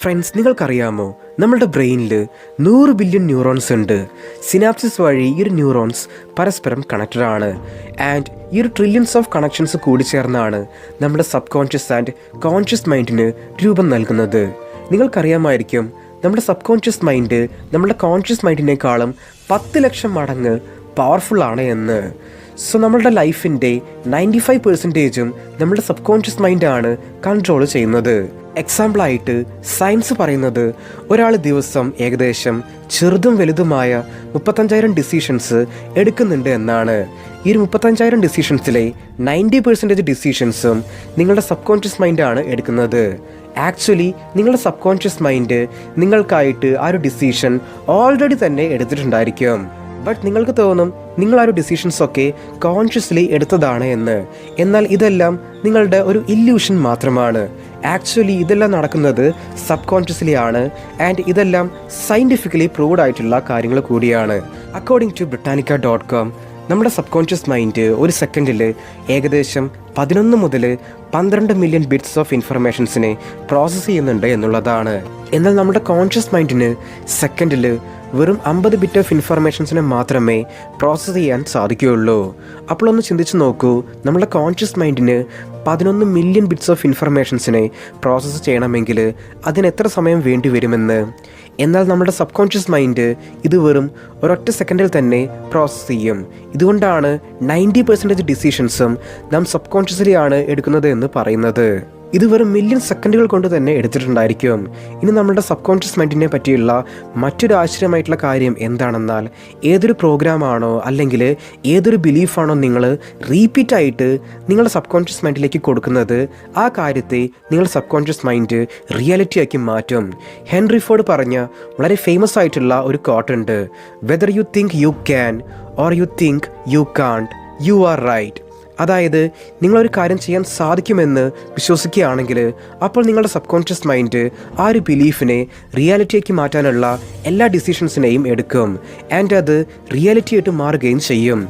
Friends നിങ്ങൾക്കറിയാമോ? നമ്മുടെ ബ്രെയിനിൽ നൂറ് ബില്യൺ ന്യൂറോൺസ് ഉണ്ട്. സിനാപ്സിസ് വഴി ഈ ഒരു ന്യൂറോൺസ് പരസ്പരം കണക്റ്റഡ് ആണ്. ആൻഡ് ഈ ഒരു ട്രില്യൺസ് ഓഫ് കണക്ഷൻസ് കൂടി ചേർന്നാണ് നമ്മുടെ സബ് കോൺഷ്യസ് ആൻഡ് കോൺഷ്യസ് മൈൻഡിന് രൂപം നൽകുന്നത്. നിങ്ങൾക്കറിയാമായിരിക്കും നമ്മുടെ സബ് കോൺഷ്യസ് മൈൻഡ് നമ്മുടെ കോൺഷ്യസ് മൈൻഡിനേക്കാളും പത്ത് ലക്ഷം മടങ്ങ് പവർഫുൾ ആണ് എന്ന്. സോ നമ്മളുടെ ലൈഫിന്റെ നയന്റി ഫൈവ് പെർസെന്റേജും നമ്മുടെ സബ് കോൺഷ്യസ് മൈൻഡാണ് കൺട്രോൾ ചെയ്യുന്നത്. എക്സാമ്പിളായിട്ട് സയൻസ് പറയുന്നത് ഒരാൾ ദിവസം ഏകദേശം ചെറുതും വലുതുമായ മുപ്പത്തഞ്ചായിരം ഡിസിഷൻസ് എടുക്കുന്നുണ്ട് എന്നാണ്. ഈ ഒരു മുപ്പത്തഞ്ചായിരം ഡിസിഷൻസിലെ നയന്റി പെർസെന്റേജ് ഡിസിഷൻസും നിങ്ങളുടെ സബ് കോൺഷ്യസ് മൈൻഡാണ് എടുക്കുന്നത്. ആക്ച്വലി നിങ്ങളുടെ സബ് കോൺഷ്യസ് മൈൻഡ് നിങ്ങൾക്കായിട്ട് ആ ഒരു ഡിസിഷൻ ഓൾറെഡി തന്നെ എടുത്തിട്ടുണ്ടായിരിക്കും. ബട്ട് നിങ്ങൾക്ക് തോന്നും നിങ്ങൾ ആ ഒരു ഡിസിഷൻസ് ഒക്കെ കോൺഷ്യസ്ലി എടുത്തതാണ് എന്ന്. എന്നാൽ ഇതെല്ലാം നിങ്ങളുടെ ഒരു ഇല്യൂഷൻ മാത്രമാണ്. ആക്ച്വലി ഇതെല്ലാം നടക്കുന്നത് സബ് കോൺഷ്യസ്ലി ആണ്. ആൻഡ് ഇതെല്ലാം സയന്റിഫിക്കലി പ്രൂവ്ഡ് ആയിട്ടുള്ള കാര്യങ്ങൾ കൂടിയാണ്. According to Britannica dot com നമ്മുടെ സബ് കോൺഷ്യസ് മൈൻഡ് ഒരു സെക്കൻഡിൽ ഏകദേശം പതിനൊന്ന് മുതൽ പന്ത്രണ്ട് മില്യൺ ബിറ്റ്സ് ഓഫ് ഇൻഫർമേഷൻസിനെ പ്രോസസ്സ് ചെയ്യുന്നുണ്ട് എന്നുള്ളതാണ്. എന്നാൽ നമ്മുടെ കോൺഷ്യസ് മൈൻഡിന് സെക്കൻഡിൽ വെറും അമ്പത് ബിറ്റ് ഓഫ് ഇൻഫർമേഷൻസിനെ മാത്രമേ പ്രോസസ്സ് ചെയ്യാൻ സാധിക്കുകയുള്ളൂ. അപ്പോൾ ഒന്ന് ചിന്തിച്ച് നോക്കൂ നമ്മുടെ കോൺഷ്യസ് മൈൻഡിന് പതിനൊന്ന് മില്യൺ ബിറ്റ്സ് ഓഫ് ഇൻഫർമേഷൻസിനെ പ്രോസസ്സ് ചെയ്യണമെങ്കിൽ അതിന് എത്ര സമയം വേണ്ടി വരുമെന്ന് എന്നാൽ നമ്മുടെ സബ് കോൺഷ്യസ് മൈൻഡ് ഇത് വെറും ഒരൊറ്റ സെക്കൻഡിൽ തന്നെ പ്രോസസ്സ് ചെയ്യും. ഇതുകൊണ്ടാണ് നയന്റി പെർസെന്റേജ് ഡിസിഷൻസും നാം സബ് കോൺഷ്യസ്ലി ആണ് എടുക്കുന്നത് എന്ന് പറയുന്നത്. ഇത് വെറും മില്യൺ സെക്കൻഡുകൾ കൊണ്ട് തന്നെ എടുത്തിട്ടുണ്ടായിരിക്കും. ഇനി നമ്മുടെ സബ് കോൺഷ്യസ് മൈൻഡിനെ പറ്റിയുള്ള മറ്റൊരു ആശ്ചര്യമായിട്ടുള്ള കാര്യം എന്താണെന്നാൽ ഏതൊരു പ്രോഗ്രാമാണോ അല്ലെങ്കിൽ ഏതൊരു ബിലീഫാണോ നിങ്ങൾ റീപ്പീറ്റ് ആയിട്ട് നിങ്ങളുടെ സബ് കോൺഷ്യസ് മൈൻഡിലേക്ക് കൊടുക്കുന്നത് ആ കാര്യത്തെ നിങ്ങളുടെ സബ് കോൺഷ്യസ് മൈൻഡ് റിയാലിറ്റിയാക്കി മാറ്റും. ഹെൻറി ഫോർഡ് പറഞ്ഞ വളരെ ഫേമസ് ആയിട്ടുള്ള ഒരു കോട്ടുണ്ട് whether you think you can or you think you can't you are right അതായത് നിങ്ങളൊരു കാര്യം ചെയ്യാൻ സാധിക്കുമെന്ന് വിശ്വസിക്കുകയാണെങ്കിൽ അപ്പോൾ നിങ്ങളുടെ സബ് കോൺഷ്യസ് മൈൻഡ് ആ ഒരു ബിലീഫിനെ റിയാലിറ്റിയാക്കി മാറ്റാനുള്ള എല്ലാ ഡിസിഷൻസിനെയും എടുക്കും. ആൻഡ് അത് റിയാലിറ്റി ആയിട്ട് മാറുകയും ചെയ്യും.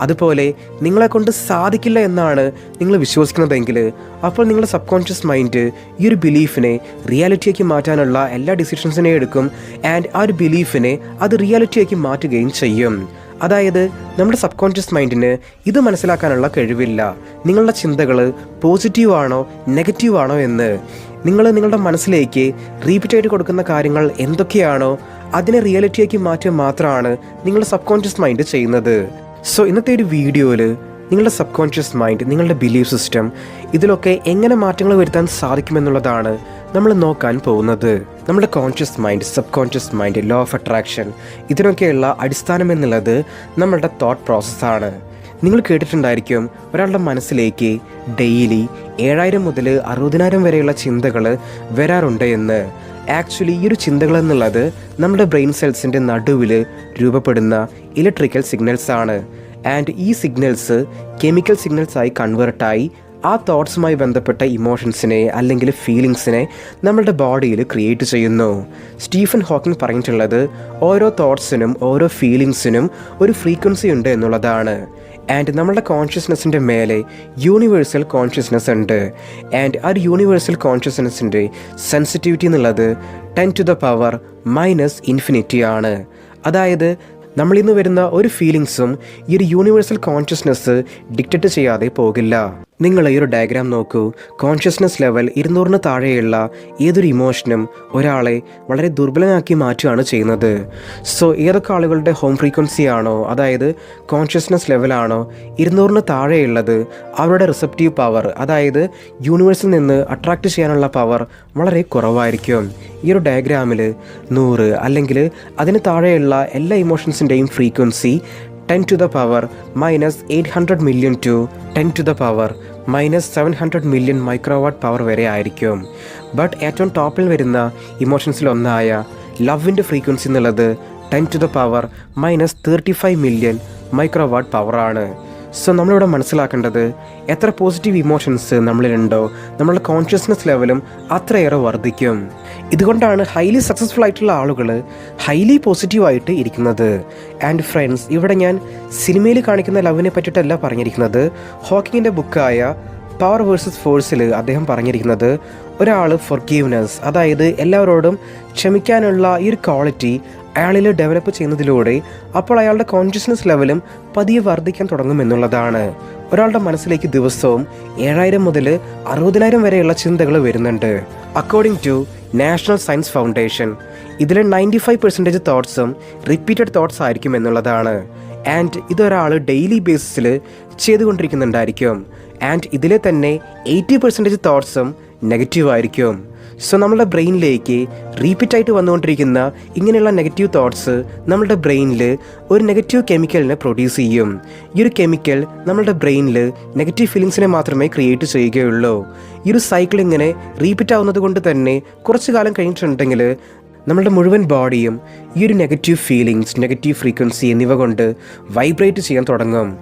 അതുപോലെ നിങ്ങളെ കൊണ്ട് സാധിക്കില്ല എന്നാണ് നിങ്ങൾ വിശ്വസിക്കുന്നതെങ്കിൽ അപ്പോൾ നിങ്ങളുടെ സബ് കോൺഷ്യസ് മൈൻഡ് ഈ ഒരു ബിലീഫിനെ റിയാലിറ്റിയാക്കി മാറ്റാനുള്ള എല്ലാ ഡിസിഷൻസിനെയും എടുക്കും. ആൻഡ് ആ ഒരു ബിലീഫിനെ അത് റിയാലിറ്റിയാക്കി മാറ്റുകയും ചെയ്യും. അതായത് നമ്മുടെ സബ് കോൺഷ്യസ് മൈൻഡിന് ഇത് മനസ്സിലാക്കാനുള്ള കഴിവില്ല. നിങ്ങളുടെ ചിന്തകൾ പോസിറ്റീവ് ആണോ നെഗറ്റീവ് ആണോ എന്ന്. നിങ്ങൾ നിങ്ങളുടെ മനസ്സിലേക്ക് റീപ്പീറ്റ് ആയിട്ട് കൊടുക്കുന്ന കാര്യങ്ങൾ എന്തൊക്കെയാണോ അതിനെ റിയാലിറ്റിയാക്കി മാറ്റുക മാത്രമാണ് നിങ്ങളുടെ സബ് കോൺഷ്യസ് മൈൻഡ് ചെയ്യുന്നത്. സോ ഇന്നത്തെ ഒരു വീഡിയോയിൽ നിങ്ങളുടെ സബ് കോൺഷ്യസ് മൈൻഡ് നിങ്ങളുടെ ബിലീഫ് സിസ്റ്റം ഇതിലൊക്കെ എങ്ങനെ മാറ്റങ്ങൾ വരുത്താൻ സാധിക്കുമെന്നുള്ളതാണ് നമ്മൾ നോക്കാൻ പോകുന്നത്. നമ്മുടെ conscious mind subconscious mind law of attraction ഇതിനൊക്കെയുള്ള അടിസ്ഥാനം എന്നുള്ളത് നമ്മളുടെ തോട്ട് പ്രോസസ്സാണ് നിങ്ങൾ കേട്ടിട്ടുണ്ടായിരിക്കും ഒരാളുടെ മനസ്സിലേക്ക് ഡെയിലി ഏഴായിരം മുതൽ അറുപതിനായിരം വരെയുള്ള ചിന്തകൾ വരാറുണ്ട് എന്ന്. ആക്ച്വലി ഈ ഒരു ചിന്തകൾ എന്നുള്ളത് നമ്മുടെ ബ്രെയിൻ സെൽസിന്റെ നടുവിൽ രൂപപ്പെടുന്ന ഇലക്ട്രിക്കൽ സിഗ്നൽസ് ആണ്. ആൻഡ് ഈ സിഗ്നൽസ് കെമിക്കൽ സിഗ്നൽസായി കൺവേർട്ടായി ആ തോട്ട്സുമായി ബന്ധപ്പെട്ട ഇമോഷൻസിനെ അല്ലെങ്കിൽ ഫീലിങ്സിനെ നമ്മളുടെ ബോഡിയിൽ ക്രിയേറ്റ് ചെയ്യുന്നു. സ്റ്റീഫൻ ഹോക്കിംഗ് പറഞ്ഞിട്ടുള്ളത് ഓരോ തോട്ട്സിനും ഓരോ ഫീലിങ്സിനും ഒരു ഫ്രീക്വൻസി ഉണ്ട് എന്നുള്ളതാണ്. ആൻഡ് നമ്മളുടെ കോൺഷ്യസ്നെസ്സിന്റെ മേലെ യൂണിവേഴ്സൽ കോൺഷ്യസ്നെസ് ഉണ്ട്. ആൻഡ് ആ ഒരു യൂണിവേഴ്സൽ കോൺഷ്യസ്നെസ്സിന്റെ സെൻസിറ്റിവിറ്റി എന്നുള്ളത് ten to the power minus infinity ആണ്. അതായത് നമ്മളിന്ന് വരുന്ന ഒരു ഫീലിങ്സും ഈ ഒരു യൂണിവേഴ്സൽ കോൺഷ്യസ്നെസ് ഡിക്റ്റേറ്റ് ചെയ്യാതെ പോകില്ല. നിങ്ങൾ ഈ ഒരു ഡയഗ്രാം നോക്കൂ. കോൺഷ്യസ്നസ് ലെവൽ ഇരുന്നൂറിന് താഴെയുള്ള ഏതൊരു ഇമോഷനും ഒരാളെ വളരെ ദുർബലനാക്കി മാറ്റുകയാണ് ചെയ്യുന്നത്. സോ ഏതൊക്കെ ആളുകളുടെ ഹോം ഫ്രീക്വൻസി ആണോ അതായത് കോൺഷ്യസ്നെസ് ലെവലാണോ ഇരുന്നൂറിന് താഴെയുള്ളത് അവരുടെ റിസപ്റ്റീവ് പവർ അതായത് യൂണിവേഴ്സിൽ നിന്ന് അട്രാക്റ്റ് ചെയ്യാനുള്ള പവർ വളരെ കുറവായിരിക്കും. ഈ ഒരു ഡയഗ്രാമിൽ നൂറ് അല്ലെങ്കിൽ അതിന് താഴെയുള്ള എല്ലാ ഇമോഷൻസിന്റെയും frequency ten to the power minus eight hundred million to ten to the power minus seven hundred million microwatt power വരെ ആയിരിക്കും. ബട്ട് ഏറ്റവും ടോപ്പിൽ വരുന്ന ഇമോഷൻസിലൊന്നായ ലവിന്റെ ഫ്രീക്വൻസി എന്നുള്ളത് ten to the power minus thirty five million microwatt പവറാണ് so നമ്മളിവിടെ മനസ്സിലാക്കേണ്ടത് എത്ര പോസിറ്റീവ് ഇമോഷൻസ് നമ്മളിലുണ്ടോ നമ്മളുടെ കോൺഷ്യസ്നെസ് ലെവലും അത്രയേറെ വർദ്ധിക്കും. ഇതുകൊണ്ടാണ് ഹൈലി സക്സസ്ഫുൾ ആയിട്ടുള്ള ആളുകൾ ഹൈലി പോസിറ്റീവായിട്ട് ഇരിക്കുന്നത്. ആൻഡ് ഫ്രണ്ട്സ് ഇവിടെ ഞാൻ സിനിമയിൽ കാണിക്കുന്ന ലവിനെ പറ്റിയിട്ടല്ല പറഞ്ഞിരിക്കുന്നത്. ഹോക്കിങ്ങിന്റെ ബുക്കായ പവർ വേഴ്സസ് ഫോഴ്സിൽ അദ്ദേഹം പറഞ്ഞിരിക്കുന്നത് ഒരാൾ ഫൊർഗീവ്നെസ് അതായത് എല്ലാവരോടും ക്ഷമിക്കാനുള്ള ഈ ഒരു ക്വാളിറ്റി അയാളിൽ ഡെവലപ്പ് ചെയ്യുന്നതിലൂടെ അപ്പോൾ അയാളുടെ കോൺഷ്യസ്നസ് ലെവലും പതിയെ വർദ്ധിക്കാൻ തുടങ്ങുമെന്നുള്ളതാണ്. ഒരാളുടെ മനസ്സിലേക്ക് ദിവസവും ഏഴായിരം മുതൽ അറുപതിനായിരം വരെയുള്ള ചിന്തകൾ വരുന്നുണ്ട്. According to National Science Foundation ഇതിൽ നയന്റി ഫൈവ് പെർസെന്റേജ് തോട്ട്സും റിപ്പീറ്റഡ് തോട്ട്സ് ആയിരിക്കും എന്നുള്ളതാണ്. ആൻഡ് ഇതൊരാൾ ഡെയിലി ബേസിസിൽ ചെയ്തുകൊണ്ടിരിക്കുന്നുണ്ടായിരിക്കും. ആൻഡ് ഇതിലെ തന്നെ എയ്റ്റി പെർസെന്റേജ് തോട്ട്സും നെഗറ്റീവ് ആയിരിക്കും. സോ നമ്മുടെ ബ്രെയിനിലേക്ക് റീപ്പീറ്റായിട്ട് വന്നുകൊണ്ടിരിക്കുന്ന ഇങ്ങനെയുള്ള നെഗറ്റീവ് തോട്ട്സ് നമ്മുടെ ബ്രെയിനിൽ ഒരു നെഗറ്റീവ് കെമിക്കലിനെ പ്രൊഡ്യൂസ് ചെയ്യും. ഈ ഒരു കെമിക്കൽ നമ്മുടെ ബ്രെയിനിൽ നെഗറ്റീവ് ഫീലിങ്സിനെ മാത്രമേ ക്രിയേറ്റ് ചെയ്യുകയുള്ളൂ. ഈ ഒരു സൈക്കിൾ ഇങ്ങനെ റീപ്പീറ്റ് ആവുന്നത് കൊണ്ട് തന്നെ കുറച്ച് കാലം കഴിഞ്ഞിട്ടുണ്ടെങ്കിൽ നമ്മളുടെ മുഴുവൻ ബോഡിയും ഈ ഒരു നെഗറ്റീവ് ഫീലിങ്സ് നെഗറ്റീവ് ഫ്രീക്വൻസി എന്നിവ കൊണ്ട് വൈബ്രേറ്റ് ചെയ്യാൻ തുടങ്ങും.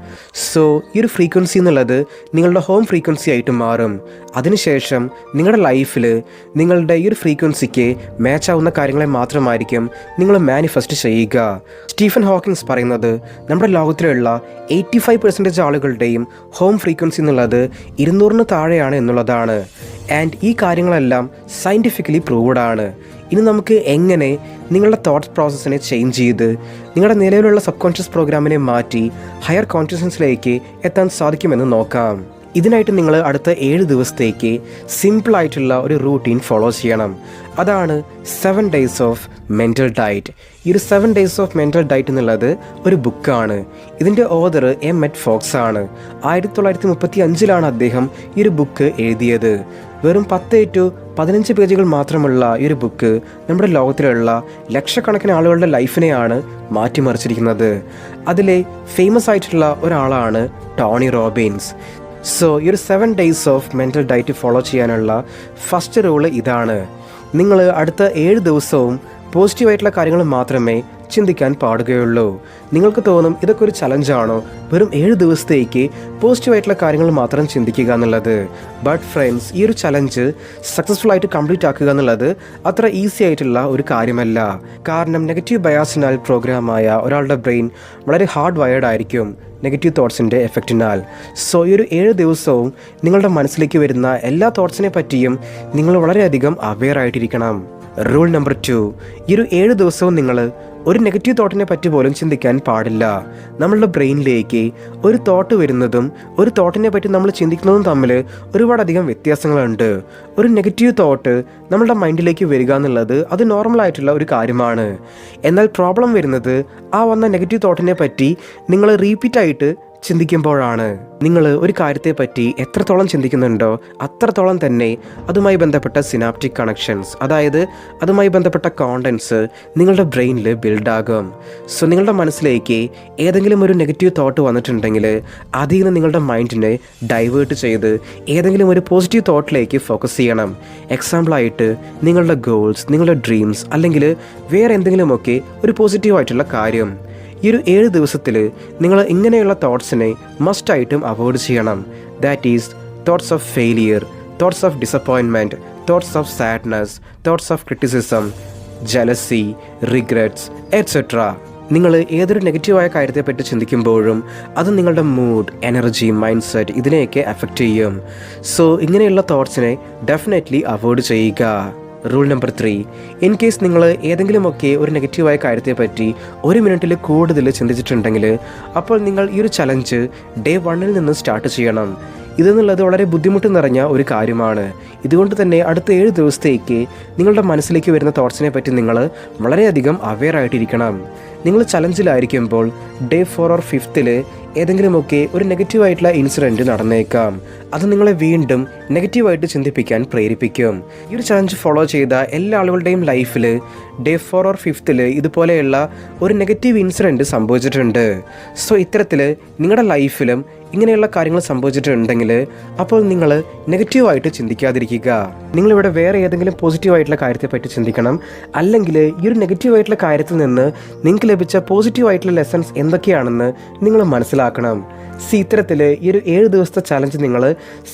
സോ ഈ ഒരു ഫ്രീക്വൻസി എന്നുള്ളത് നിങ്ങളുടെ ഹോം ഫ്രീക്വൻസി ആയിട്ട് മാറും. അതിനുശേഷം നിങ്ങളുടെ ലൈഫിൽ നിങ്ങളുടെ ഈ ഒരു ഫ്രീക്വൻസിക്ക് മാച്ച് ആവുന്ന കാര്യങ്ങളെ മാത്രമായിരിക്കും നിങ്ങൾ മാനിഫെസ്റ്റ് ചെയ്യുക. സ്റ്റീഫൻ ഹോക്കിങ്സ് പറയുന്നത് നമ്മുടെ ലോകത്തിലുള്ള എയ്റ്റി ഫൈവ് പെർസെന്റേജ് ആളുകളുടെയും ഹോം ഫ്രീക്വൻസി എന്നുള്ളത് ഇരുന്നൂറിന് താഴെയാണ് എന്നുള്ളതാണ്. ആൻഡ് ഈ കാര്യങ്ങളെല്ലാം സയന്റിഫിക്കലി പ്രൂവഡ് ആണ്. ഇനി നമുക്ക് എങ്ങനെ നിങ്ങളുടെ തോട്ട് പ്രോസസ്സിനെ ചേഞ്ച് ചെയ്ത് നിങ്ങളുടെ നിലവിലുള്ള സബ് കോൺഷ്യസ് പ്രോഗ്രാമിനെ മാറ്റി ഹയർ കോൺഷ്യസ്നസിലേക്ക് എത്താൻ സാധിക്കുമെന്ന് നോക്കാം. ഇതിനായിട്ട് നിങ്ങൾ അടുത്ത ഏഴ് ദിവസത്തേക്ക് സിമ്പിളായിട്ടുള്ള ഒരു റൂട്ടീൻ ഫോളോ ചെയ്യണം. അതാണ് seven days of mental diet ഈ ഒരു seven days of mental diet എന്നുള്ളത് ഒരു ബുക്കാണ് ഇതിന്റെ ഓതർ എം എറ്റ് ഫോക്സ് ആണ്. ആയിരത്തി തൊള്ളായിരത്തി മുപ്പത്തി അഞ്ചിലാണ് അദ്ദേഹം ഈ ഒരു ബുക്ക് എഴുതിയത്. വെറും പത്ത് ടു പതിനഞ്ച് പേജുകൾ മാത്രമുള്ള ഈ ഒരു ബുക്ക് നമ്മുടെ ലോകത്തിലുള്ള ലക്ഷക്കണക്കിന് ആളുകളുടെ ലൈഫിനെയാണ് മാറ്റിമറിച്ചിരിക്കുന്നത്. അതിലെ ഫേമസ് ആയിട്ടുള്ള ഒരാളാണ് ടോണി റോബിൻസ്. സോ ഈ ഒരു seven days of mental diet follow ചെയ്യാനുള്ള ഫസ്റ്റ് റൂൾ ഇതാണ്. നിങ്ങൾ അടുത്ത ഏഴ് ദിവസവും പോസിറ്റീവായിട്ടുള്ള കാര്യങ്ങൾ മാത്രമേ ചിന്തിക്കാൻ പാടുകയുള്ളൂ. നിങ്ങൾക്ക് തോന്നും ഇതൊക്കെ ഒരു ചലഞ്ചാണോ വെറും ഏഴ് ദിവസത്തേക്ക് പോസിറ്റീവായിട്ടുള്ള കാര്യങ്ങൾ മാത്രം ചിന്തിക്കുക എന്നുള്ളത്. ബട്ട് ഫ്രണ്ട്സ് ഈ ഒരു ചലഞ്ച് സക്സസ്ഫുൾ ആയിട്ട് കംപ്ലീറ്റ് ആക്കുക എന്നുള്ളത് അത്ര ഈസി ആയിട്ടുള്ള ഒരു കാര്യമല്ല. കാരണം നെഗറ്റീവ് ബയാസിനാൽ പ്രോഗ്രാമായ ഒരാളുടെ ബ്രെയിൻ വളരെ ഹാർഡ് വയേർഡ് ആയിരിക്കും നെഗറ്റീവ് തോട്ട്സിന്റെ എഫക്റ്റിനാൽ സോ ഈ ഒരു ഏഴ് ദിവസവും നിങ്ങളുടെ മനസ്സിലേക്ക് വരുന്ന എല്ലാ തോട്ട്സിനെ പറ്റിയും നിങ്ങൾ വളരെയധികം അവെയർ ആയിട്ടിരിക്കണം. റൂൾ നമ്പർ ടു ഈ ഒരു ഏഴ് ദിവസവും നിങ്ങൾ ഒരു നെഗറ്റീവ് തോട്ടിനെ പറ്റി പോലും ചിന്തിക്കാൻ പാടില്ല. നമ്മളുടെ ബ്രെയിനിലേക്ക് ഒരു തോട്ട് വരുന്നതും ഒരു തോട്ടിനെ പറ്റി നമ്മൾ ചിന്തിക്കുന്നതും തമ്മിൽ ഒരുപാടധികം വ്യത്യാസങ്ങളുണ്ട്. ഒരു നെഗറ്റീവ് തോട്ട് നമ്മളുടെ മൈൻഡിലേക്ക് വരിക എന്നുള്ളത് അത് നോർമൽ ആയിട്ടുള്ള ഒരു കാര്യമാണ്. എന്നാൽ പ്രോബ്ലം വരുന്നത് ആ വന്ന നെഗറ്റീവ് തോട്ടിനെ പറ്റി നിങ്ങൾ റിപ്പീറ്റ് ആയിട്ട് ചിന്തിക്കുമ്പോഴാണ് നിങ്ങൾ ഒരു കാര്യത്തെപ്പറ്റി എത്രത്തോളം ചിന്തിക്കുന്നുണ്ടോ അത്രത്തോളം തന്നെ അതുമായി ബന്ധപ്പെട്ട സിനാപ്റ്റിക് കണക്ഷൻസ് അതായത് അതുമായി ബന്ധപ്പെട്ട കോണ്ടൻസ് നിങ്ങളുടെ ബ്രെയിനിൽ ബിൽഡാകും സോ നിങ്ങളുടെ മനസ്സിലേക്ക് ഏതെങ്കിലും ഒരു നെഗറ്റീവ് തോട്ട് വന്നിട്ടുണ്ടെങ്കിൽ അതിൽ നിന്ന് നിങ്ങളുടെ മൈൻഡിനെ ഡൈവേർട്ട് ചെയ്ത് ഏതെങ്കിലും ഒരു പോസിറ്റീവ് തോട്ടിലേക്ക് ഫോക്കസ് ചെയ്യണം. എക്സാമ്പിളായിട്ട് നിങ്ങളുടെ ഗോൾസ് നിങ്ങളുടെ ഡ്രീംസ് അല്ലെങ്കിൽ വേറെ എന്തെങ്കിലുമൊക്കെ ഒരു പോസിറ്റീവായിട്ടുള്ള കാര്യം. ഈ ഒരു ഏഴ് ദിവസത്തിൽ നിങ്ങൾ ഇങ്ങനെയുള്ള തോട്ട്സിനെ മസ്റ്റായിട്ടും അവോയ്ഡ് ചെയ്യണം. That is thoughts of failure thoughts of disappointment thoughts of sadness thoughts of criticism jealousy regrets etcetera നിങ്ങൾ ഏതൊരു നെഗറ്റീവായ കാര്യത്തെപ്പറ്റി ചിന്തിക്കുമ്പോഴും അത് നിങ്ങളുടെ മൂഡ് എനർജി മൈൻഡ് സെറ്റ് ഇതിനെയൊക്കെ അഫക്റ്റ് ചെയ്യും. സോ ഇങ്ങനെയുള്ള തോട്ട്സിനെ ഡെഫിനറ്റ്ലി അവോയ്ഡ് ചെയ്യുക. Rule number three in case നിങ്ങൾ ഏതെങ്കിലുമൊക്കെ ഒരു നെഗറ്റീവായ കാര്യത്തെ പറ്റി ഒരു മിനിറ്റിൽ കൂടുതൽ ചിന്തിച്ചിട്ടുണ്ടെങ്കിൽ അപ്പോൾ നിങ്ങൾ ഈ ഒരു ചലഞ്ച് ഡേ വണ്ണിൽ നിന്ന് സ്റ്റാർട്ട് ചെയ്യണം. ഇതെന്നുള്ളത് വളരെ ബുദ്ധിമുട്ട് നിറഞ്ഞ ഒരു കാര്യമാണ്. ഇതുകൊണ്ട് തന്നെ അടുത്ത ഏഴ് ദിവസത്തേക്ക് നിങ്ങളുടെ മനസ്സിലേക്ക് വരുന്ന തോട്ട്സിനെ പറ്റി നിങ്ങൾ വളരെയധികം അവെയർ ആയിട്ടിരിക്കണം. നിങ്ങൾ ചലഞ്ചിലായിരിക്കുമ്പോൾ ഡേ ഫോർ ഓർ ഫിഫ്ത്തിൽ ഏതെങ്കിലുമൊക്കെ ഒരു നെഗറ്റീവായിട്ടുള്ള ഇൻസിഡന്റ് നടന്നേക്കാം. അത് നിങ്ങളെ വീണ്ടും നെഗറ്റീവായിട്ട് ചിന്തിപ്പിക്കാൻ പ്രേരിപ്പിക്കും. ഈ ഒരു ചലഞ്ച് ഫോളോ ചെയ്ത എല്ലാ ആളുകളുടെയും ലൈഫിൽ ഡേ ഫോർ ഓർ ഫിഫ്ത്തിൽ ഇതുപോലെയുള്ള ഒരു നെഗറ്റീവ് ഇൻസിഡന്റ് സംഭവിച്ചിട്ടുണ്ട്. സോ ഇത്തരത്തിൽ നിങ്ങളുടെ ലൈഫിലും ഇങ്ങനെയുള്ള കാര്യങ്ങൾ സംഭവിച്ചിട്ടുണ്ടെങ്കിൽ അപ്പോൾ നിങ്ങൾ നെഗറ്റീവായിട്ട് ചിന്തിക്കാതിരിക്കുക. നിങ്ങളിവിടെ വേറെ ഏതെങ്കിലും പോസിറ്റീവായിട്ടുള്ള കാര്യത്തെ പറ്റി ചിന്തിക്കണം. അല്ലെങ്കിൽ ഈ ഒരു നെഗറ്റീവായിട്ടുള്ള കാര്യത്തിൽ നിന്ന് നിങ്ങൾക്ക് ലഭിച്ച പോസിറ്റീവായിട്ടുള്ള ലെസൺസ് എന്തൊക്കെയാണെന്ന് നിങ്ങൾ മനസ്സിലാക്കണം. സി ഇത്തരത്തിൽ ഈ ഒരു ഏഴ് ദിവസത്തെ ചലഞ്ച് നിങ്ങൾ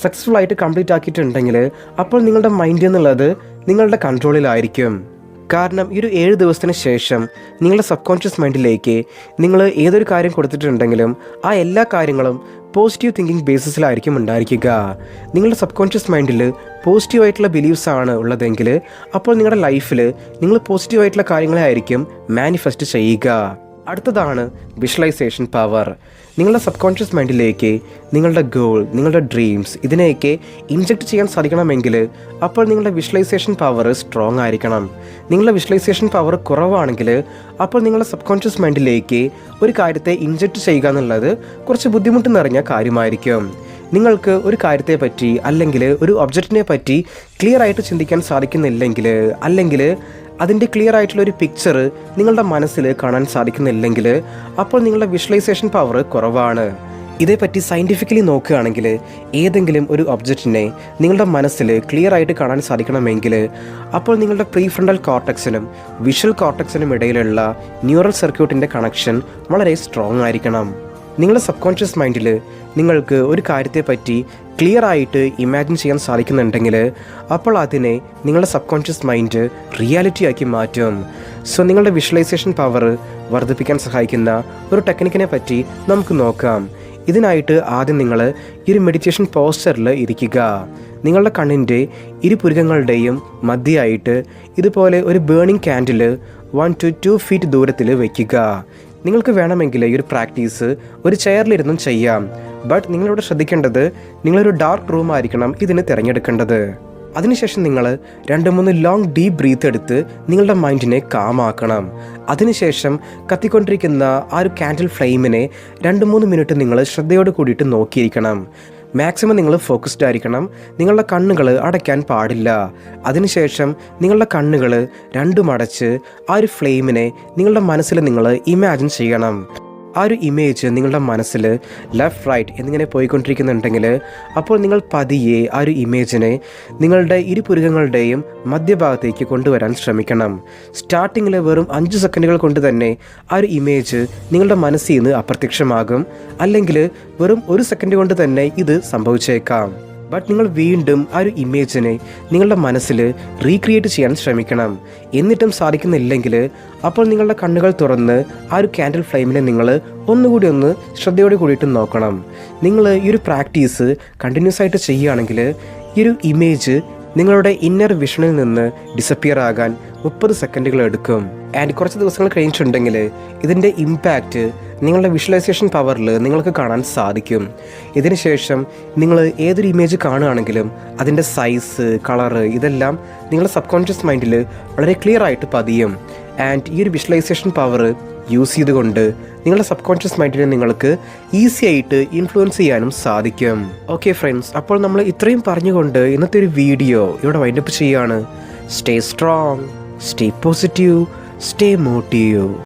സക്സസ്ഫുൾ ആയിട്ട് കംപ്ലീറ്റ് ആക്കിയിട്ടുണ്ടെങ്കിൽ അപ്പോൾ നിങ്ങളുടെ മൈൻഡ് എന്നുള്ളത് നിങ്ങളുടെ കൺട്രോളിലായിരിക്കും കാരണം ഈ ഒരു ഏഴ് ദിവസത്തിന് ശേഷം നിങ്ങളുടെ സബ് കോൺഷ്യസ് മൈൻഡിലേക്ക് നിങ്ങൾ ഏതൊരു കാര്യം കൊടുത്തിട്ടുണ്ടെങ്കിലും ആ എല്ലാ കാര്യങ്ങളും പോസിറ്റീവ് തിങ്കിങ് ബേസിസിലായിരിക്കും ഉണ്ടായിരിക്കുക. നിങ്ങളുടെ സബ് കോൺഷ്യസ് മൈൻഡിൽ പോസിറ്റീവ് ആയിട്ടുള്ള ബിലീവ്സ് ആണ് ഉള്ളതെങ്കിൽ അപ്പോൾ നിങ്ങളുടെ ലൈഫിൽ നിങ്ങൾ പോസിറ്റീവ് ആയിട്ടുള്ള കാര്യങ്ങളെ ആയിരിക്കും മാനിഫെസ്റ്റ് ചെയ്യുക. അടുത്തതാണ് വിഷ്വലൈസേഷൻ പവർ നിങ്ങളുടെ സബ് കോൺഷ്യസ് മൈൻഡിലേക്ക് നിങ്ങളുടെ ഗോൾ നിങ്ങളുടെ ഡ്രീംസ് ഇതിനെയൊക്കെ ഇൻജെക്ട് ചെയ്യാൻ സാധിക്കണമെങ്കിൽ അപ്പോൾ നിങ്ങളുടെ വിഷ്വലൈസേഷൻ പവർ സ്ട്രോങ് ആയിരിക്കണം. നിങ്ങളുടെ വിഷ്വലൈസേഷൻ പവർ കുറവാണെങ്കിൽ അപ്പോൾ നിങ്ങളുടെ സബ് കോൺഷ്യസ് മൈൻഡിലേക്ക് ഒരു കാര്യത്തെ ഇൻജെക്ട് ചെയ്യുക എന്നുള്ളത് കുറച്ച് ബുദ്ധിമുട്ട് നിറഞ്ഞ കാര്യമായിരിക്കും. നിങ്ങൾക്ക് ഒരു കാര്യത്തെ പറ്റി അല്ലെങ്കിൽ ഒരു ഒബ്ജക്റ്റിനെ പറ്റി ക്ലിയർ ആയിട്ട് ചിന്തിക്കാൻ സാധിക്കുന്നില്ലെങ്കിൽ അല്ലെങ്കിൽ അതിന്റെ ക്ലിയർ ആയിട്ടുള്ള ഒരു പിക്ചർ നിങ്ങളുടെ മനസ്സിൽ കാണാൻ സാധിക്കുന്നില്ലെങ്കിൽ അപ്പോൾ നിങ്ങളുടെ വിഷ്വലൈസേഷൻ പവർ കുറവാണ്. ഇതേപ്പറ്റി സയന്റിഫിക്കലി നോക്കുകയാണെങ്കിൽ ഏതെങ്കിലും ഒരു ഒബ്ജക്റ്റിനെ നിങ്ങളുടെ മനസ്സിൽ ക്ലിയർ ആയിട്ട് കാണാൻ സാധിക്കണമെങ്കിൽ അപ്പോൾ നിങ്ങളുടെ പ്രീ ഫ്രണ്ടൽ കോർട്ടക്സിനും വിഷ്വൽ കോർട്ടക്സിനും ഇടയിലുള്ള ന്യൂറൽ സർക്യൂട്ടിന്റെ കണക്ഷൻ വളരെ സ്ട്രോങ് ആയിരിക്കണം. നിങ്ങളുടെ സബ് കോൺഷ്യസ് മൈൻഡിൽ നിങ്ങൾക്ക് ഒരു കാര്യത്തെപ്പറ്റി ക്ലിയർ ആയിട്ട് ഇമാജിൻ ചെയ്യാൻ സാധിക്കുന്നുണ്ടെങ്കിൽ അപ്പോൾ അതിനെ നിങ്ങളുടെ സബ് കോൺഷ്യസ് മൈൻഡ് റിയാലിറ്റി ആക്കി മാറ്റും. സോ നിങ്ങളുടെ വിഷ്വലൈസേഷൻ പവർ വർദ്ധിപ്പിക്കാൻ സഹായിക്കുന്ന ഒരു ടെക്നിക്കിനെ പറ്റി നമുക്ക് നോക്കാം. ഇതിനായിട്ട് ആദ്യം നിങ്ങൾ ഈ ഒരു മെഡിറ്റേഷൻ പോസ്റ്ററിൽ ഇരിക്കുക. നിങ്ങളുടെ കണ്ണിന്റെ ഇരുപുരുകങ്ങളുടെയും മധ്യയായിട്ട് ഇതുപോലെ ഒരു burning candle one to two feet ദൂരത്തിൽ വയ്ക്കുക നിങ്ങൾക്ക് വേണമെങ്കിൽ ഈ ഒരു പ്രാക്ടീസ് ഒരു ചെയറിലിരുന്നും ചെയ്യാം. ബട്ട് നിങ്ങളിവിടെ ശ്രദ്ധിക്കേണ്ടത് നിങ്ങളൊരു ഡാർക്ക് റൂം ആയിരിക്കണം ഇതിന് തിരഞ്ഞെടുക്കേണ്ടത്. അതിനുശേഷം നിങ്ങൾ രണ്ട് മൂന്ന് ലോങ് ഡീപ്പ് ബ്രീത്ത് എടുത്ത് നിങ്ങളുടെ മൈൻഡിനെ കാമാക്കണം. അതിനുശേഷം കത്തിക്കൊണ്ടിരിക്കുന്ന ആ ഒരു കാൻഡിൽ ഫ്ലെയിമിനെ രണ്ട് മൂന്ന് മിനിറ്റ് നിങ്ങൾ ശ്രദ്ധയോട് കൂടിയിട്ട് നോക്കിയിരിക്കണം. മാക്സിമം നിങ്ങൾ ഫോക്കസ്ഡ് ആയിരിക്കണം. നിങ്ങളുടെ കണ്ണുകൾ അടയ്ക്കാൻ പാടില്ല. അതിനുശേഷം നിങ്ങളുടെ കണ്ണുകൾ രണ്ടും അടച്ച് ആ ഒരു ഫ്ലെയിമിനെ നിങ്ങളുടെ മനസ്സിൽ നിങ്ങൾ ഇമാജിൻ ചെയ്യണം. ആ ഒരു ഇമേജ് നിങ്ങളുടെ മനസ്സിൽ ലെഫ്റ്റ് റൈറ്റ് എന്നിങ്ങനെ പോയിക്കൊണ്ടിരിക്കുന്നുണ്ടെങ്കിൽ അപ്പോൾ നിങ്ങൾ പതിയെ ആ ഒരു ഇമേജിനെ നിങ്ങളുടെ ഇരുപുരുകങ്ങളുടെയും മധ്യഭാഗത്തേക്ക് കൊണ്ടുവരാൻ ശ്രമിക്കണം. സ്റ്റാർട്ടിങ്ങിൽ വെറും അഞ്ച് സെക്കൻഡുകൾ കൊണ്ട് തന്നെ ആ ഒരു ഇമേജ് നിങ്ങളുടെ മനസ്സിൽ നിന്ന് അപ്രത്യക്ഷമാകും. അല്ലെങ്കിൽ വെറും ഒരു സെക്കൻഡ് കൊണ്ട് തന്നെ ഇത് സംഭവിച്ചേക്കാം. ബട്ട് നിങ്ങൾ വീണ്ടും ആ ഒരു ഇമേജിനെ നിങ്ങളുടെ മനസ്സിൽ റീക്രിയേറ്റ് ചെയ്യാൻ ശ്രമിക്കണം. എന്നിട്ടും സാധിക്കുന്നില്ലെങ്കിൽ അപ്പോൾ നിങ്ങളുടെ കണ്ണുകൾ തുറന്ന് ആ ഒരു ക്യാൻഡിൽ ഫ്ലെയിമിനെ നിങ്ങൾ ഒന്നുകൂടി ഒന്ന് ശ്രദ്ധയോടെ കൂടിയിട്ട് നോക്കണം. നിങ്ങൾ ഈ ഒരു പ്രാക്ടീസ് കണ്ടിന്യൂസ് ആയിട്ട് ചെയ്യുകയാണെങ്കിൽ ഈ ഒരു ഇമേജ് നിങ്ങളുടെ ഇന്നർ വിഷനിൽ നിന്ന് ഡിസപ്പിയർ ആകാൻ മുപ്പത് സെക്കൻഡുകൾ എടുക്കും. ആൻഡ് കുറച്ച് ദിവസങ്ങൾ കഴിഞ്ഞിട്ടുണ്ടെങ്കിൽ ഇതിന്റെ ഇമ്പാക്റ്റ് നിങ്ങളുടെ വിഷ്വലൈസേഷൻ പവറിൽ നിങ്ങൾക്ക് കാണാൻ സാധിക്കും. ഇതിനുശേഷം നിങ്ങൾ ഏതൊരു ഇമേജ് കാണുകയാണെങ്കിലും അതിന്റെ സൈസ് കളറ് ഇതെല്ലാം നിങ്ങളുടെ സബ് കോൺഷ്യസ് മൈൻഡിൽ വളരെ ക്ലിയർ ആയിട്ട് പതിയും. ആൻഡ് ഈ ഒരു വിഷ്വലൈസേഷൻ പവർ യൂസ് ചെയ്തുകൊണ്ട് നിങ്ങളുടെ സബ് കോൺഷ്യസ് മൈൻഡിനെ നിങ്ങൾക്ക് ഈസി ആയിട്ട് ഇൻഫ്ലുവൻസ് ചെയ്യാനും സാധിക്കും. ഓക്കെ ഫ്രണ്ട്സ് അപ്പോൾ നമ്മൾ ഇത്രയും പറഞ്ഞുകൊണ്ട് ഇന്നത്തെ ഒരു വീഡിയോ ഇവിടെ വൈൻഡപ്പ് ചെയ്യുകയാണ്. Stay strong stay positive stay motive